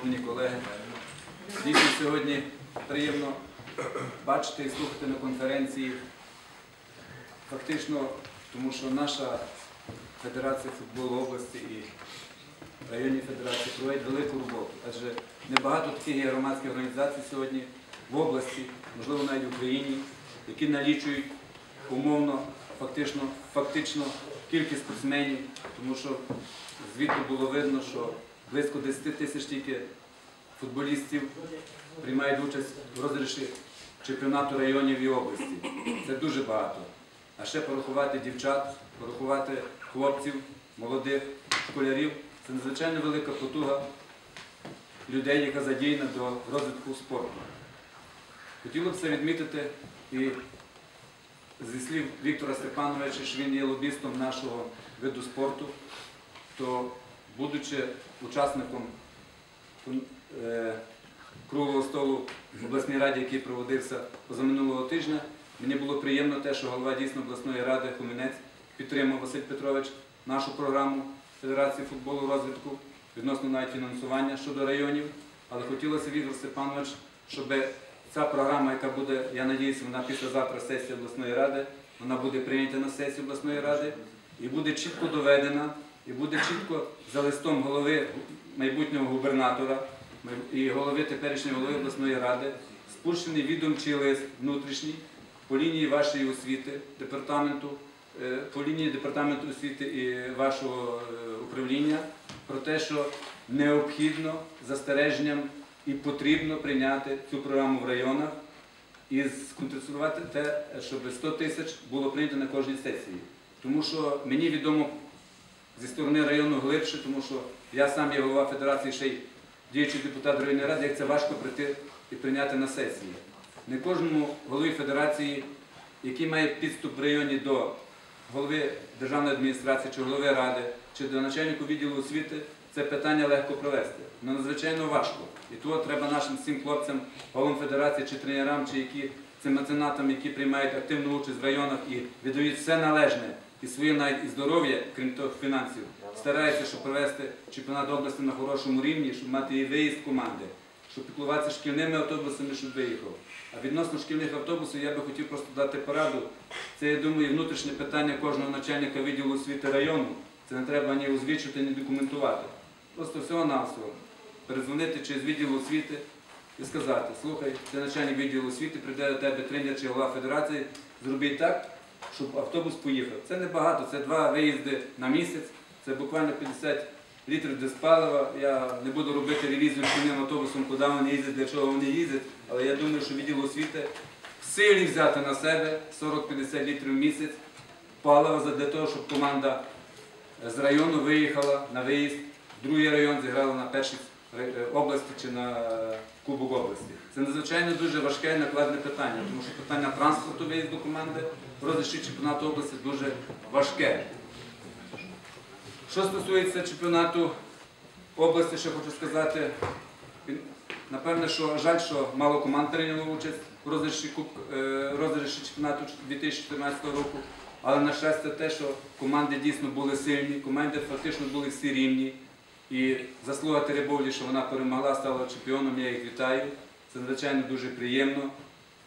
шановні колеги. Дійсно, сьогодні приємно бачити і слухати на конференції. Фактично, тому що наша Федерація футболу області і районні федерації проводять велику роботу. Адже небагато таких є громадських організацій сьогодні в області, можливо, навіть в Україні, які налічують умовно, фактично, фактично кількість спортсменів, тому що звідти було видно, що близько 10 тисяч тільки футболістів приймають участь в розіграші чемпіонату районів і області. Це дуже багато. А ще порахувати дівчат, порахувати хлопців, молодих школярів це надзвичайно велика потуга людей, яка задіяна до розвитку спорту. Хотілося б це відмітити і зі слів Віктора Степановича, що він є лобістом нашого виду спорту, то, будучи учасником е, круглого столу в обласній раді, який проводився позаминулого тижня, мені було приємно те, що голова дійсно обласної ради Хомінець підтримав Василь Петрович нашу програму Федерації футболу розвитку відносно навіть фінансування щодо районів. Але хотілося Віктор Степанович, щоб ця програма, яка буде, я надіюся, вона післязавтра сесії обласної ради, вона буде прийнята на сесії обласної ради і буде чітко доведена, і буде чітко за листом голови майбутнього губернатора і голови теперішньої голови обласної ради спущений відомчий лист внутрішній по лінії вашої освіти, департаменту, е, по лінії департаменту освіти і вашого е, управління про те, що необхідно застереженням і потрібно прийняти цю програму в районах і сконцентрувати те, щоб 100 тисяч було прийнято на кожній сесії. Тому що мені відомо зі сторони району глибше, тому що я сам є голова федерації, ще й діючий депутат районної ради, як це важко прийти і прийняти на сесії. Не кожному голові федерації, який має підступ в районі до голови державної адміністрації, чи голови ради, чи до начальника відділу освіти, це питання легко провести. Воно надзвичайно важко. І того треба нашим всім хлопцям, головам федерації, чи тренерам, чи які цим меценатам, які приймають активну участь в районах і віддають все належне і своє навіть і здоров'я, крім того фінансів, стараються, щоб провести чемпіонат області на хорошому рівні, щоб мати і виїзд команди, щоб піклуватися шкільними автобусами, щоб виїхав. А відносно шкільних автобусів я би хотів просто дати пораду. Це, я думаю, внутрішнє питання кожного начальника відділу освіти району. Це не треба ні озвічувати, ні документувати. Просто всього-навсього перезвонити через відділ освіти і сказати, слухай, ти начальник відділу освіти, прийде до тебе тренер чи голова федерації, зробіть так, щоб автобус поїхав. Це небагато, це два виїзди на місяць, це буквально 50 літрів диспалива. Я не буду робити ревізію шкільним автобусом, куди вони їздять, для чого вони їздять, але я думаю, що відділ освіти в силі взяти на себе 40-50 літрів в місяць палива для того, щоб команда з району виїхала на виїзд, другий район зіграла на першій області чи на е, Кубок області. Це надзвичайно дуже важке і накладне питання, тому що питання транспорту виїзду команди в розіграші чемпіонату області дуже важке. Що стосується чемпіонату області, ще хочу сказати, напевне, що жаль, що мало команд прийняло участь в е, чемпіонату 2014 року. Але на щастя те, що команди дійсно були сильні, команди фактично були всі рівні. І заслуга Теребовлі, що вона перемогла, стала чемпіоном, я їх вітаю. Це надзвичайно дуже приємно.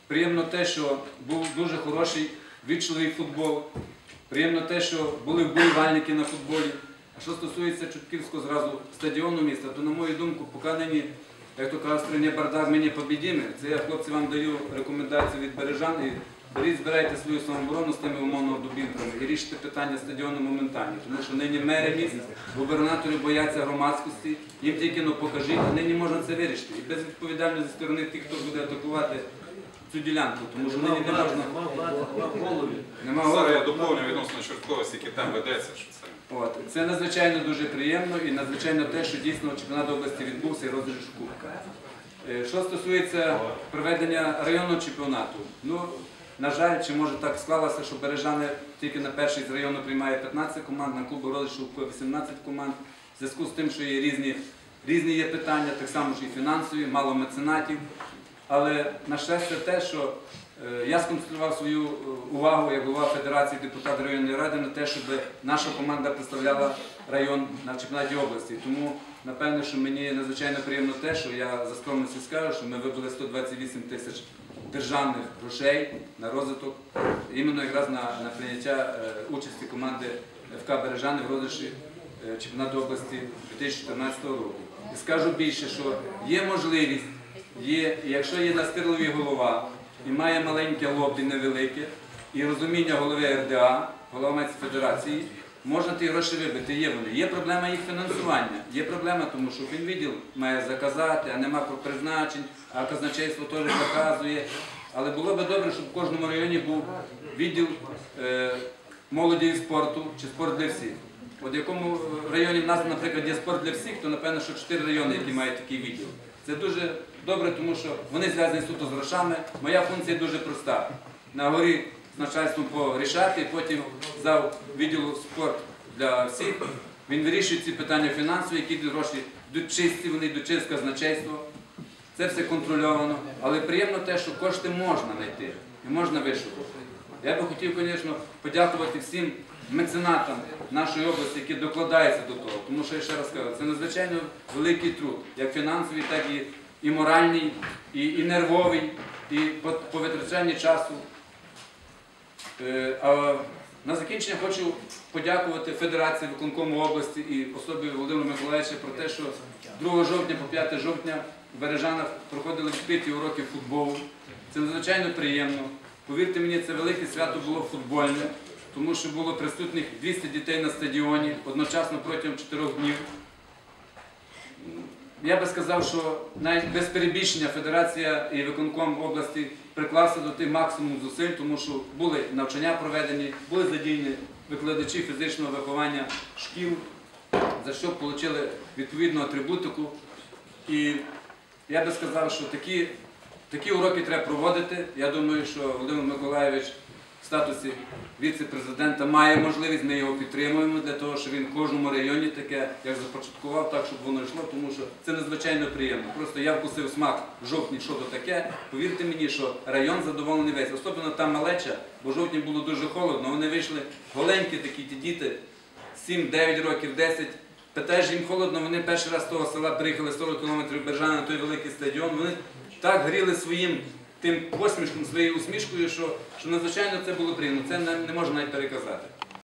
Приємно те, що був дуже хороший вічливий футбол. Приємно те, що були вболівальники на футболі. А що стосується Чутківського зразу стадіону міста, то на мою думку, поки нині, як то кажуть, в страні бардак ми не побідімо. Це я хлопці вам даю рекомендацію від бережан. І беріть, збирайте свою самооборону з тими умовно дубінками і рішите питання стадіону моментально. Тому що нині мери міст, губернатори бояться громадськості, їм тільки ну покажіть, а нині можна це вирішити. І безвідповідально зі сторони тих, хто буде атакувати цю ділянку, тому що нині не можна. Нема Зараз я голови. доповню відносно Чортковості, який там ведеться, що це. От. Це надзвичайно дуже приємно і надзвичайно те, що дійсно чемпіонат області відбувся і розіграш кубка. Е, Що стосується проведення районного чемпіонату, ну, на жаль, чи може так склалося, що Бережани тільки на перший з району приймає 15 команд, на клубу розіграшу 18 команд. В зв'язку з тим, що є різні, різні є питання, так само ж і фінансові, мало меценатів. Але на щастя те, що я сконцентрував свою е, увагу як голова Федерації депутат районної ради на те, щоб наша команда представляла район на чемпіонаті області. Тому напевно, що мені надзвичайно приємно те, що я за скромності скажу, що ми вибили 128 тисяч державних грошей на розвиток, іменно якраз на, на прийняття е, участі команди ФК Бережани в розіграші е, чемпіонату області 2014 року. І скажу більше, що є можливість, є, якщо є настирливий голова і має маленьке лобі невелике, і розуміння голови РДА, голова федерації, можна ті гроші вибити. Є вони. Є проблема їх фінансування. Є проблема, тому що фінвідділ має заказати, а нема призначень, а казначейство теж заказує. Але було б добре, щоб в кожному районі був відділ е, молоді і спорту чи спорт для всіх. От в якому районі в нас, наприклад, є спорт для всіх, то напевно, що чотири райони, які мають такий відділ. Це дуже добре, тому що вони зв'язані суто з грошами. Моя функція дуже проста. На горі з начальством порішати, потім за відділу спорт для всіх. Він вирішує ці питання фінансові, які гроші йдуть чисті, вони йдуть через казначейство. Це все контрольовано. Але приємно те, що кошти можна знайти і можна вишукати. Я би хотів, звісно, подякувати всім меценатам нашої області, які докладаються до того. Тому що я ще раз кажу, це надзвичайно великий труд, як фінансовий, так і, і моральний, і, і нервовий, і по, по витрачанні часу. Е, А на закінчення хочу подякувати Федерації виконкому області і особі Володимира Миколаївича про те, що 2 жовтня по 5 жовтня в Бережанах проходили відкриті уроки футболу. Це надзвичайно приємно. Повірте мені, це велике свято було футбольне, тому що було присутніх 200 дітей на стадіоні одночасно протягом 4 днів. Я би сказав, що навіть без перебільшення Федерація і виконком області приклався до тих максимум зусиль, тому що були навчання проведені, були задіяні викладачі фізичного виховання шкіл, за що отримали відповідну атрибутику. І я би сказав, що такі, такі уроки треба проводити. Я думаю, що Володимир Миколаєвич в статусі віце-президента має можливість, ми його підтримуємо для того, щоб він в кожному районі таке, як започаткував, так, щоб воно йшло, тому що це надзвичайно приємно. Просто я вкусив смак в жовтні, що то таке. Повірте мені, що район задоволений весь. Особливо там малеча, бо в жовтні було дуже холодно. Вони вийшли голенькі такі ті діти, 7-9 років, 10. Питаєш, їм холодно, вони перший раз з того села приїхали 40 кілометрів Бержана на той великий стадіон. Вони так гріли своїм тим посмішком, своєю усмішкою, що, що надзвичайно це було приємно. Це не, не можна навіть переказати.